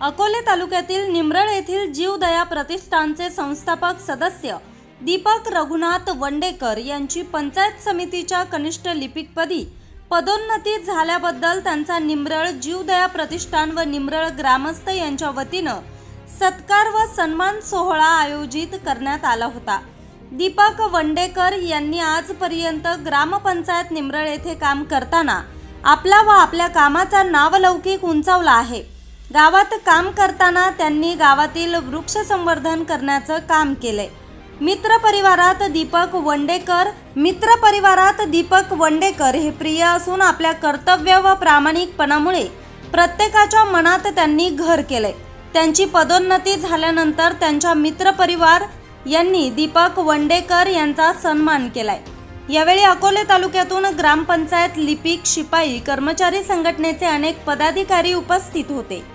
अकोले तालुक्यातील निमरळ येथील जीवदया प्रतिष्ठानचे संस्थापक सदस्य दीपक रघुनाथ वंडेकर यांची पंचायत समितीच्या कनिष्ठ लिपिकपदी पदोन्नती झाल्याबद्दल त्यांचा निमरळ जीवदया प्रतिष्ठान व निमरळ ग्रामस्थ यांच्या वतीनं सत्कार व सन्मान सोहळा आयोजित करण्यात आला होता. दीपक वंडेकर यांनी आजपर्यंत ग्रामपंचायत निमरळ येथे काम करताना आपला व आपल्या कामाचा नावलौकिक उंचावला आहे. गावात काम करताना त्यांनी गावातील वृक्ष संवर्धन करण्याचं काम केलंय. मित्र परिवारात दीपक वंडेकर मित्र परिवारात दीपक वंडेकर हे प्रिय असून आपल्या कर्तव्य व प्रामाणिकपणामुळे प्रत्येकाच्या मनात त्यांनी घर केलंय. त्यांची पदोन्नती झाल्यानंतर त्यांच्या मित्रपरिवार यांनी दीपक वंडेकर यांचा सन्मान केलाय. यावेळी अकोले तालुक्यातून ग्रामपंचायत लिपिक शिपाई कर्मचारी संघटनेचे अनेक पदाधिकारी उपस्थित होते.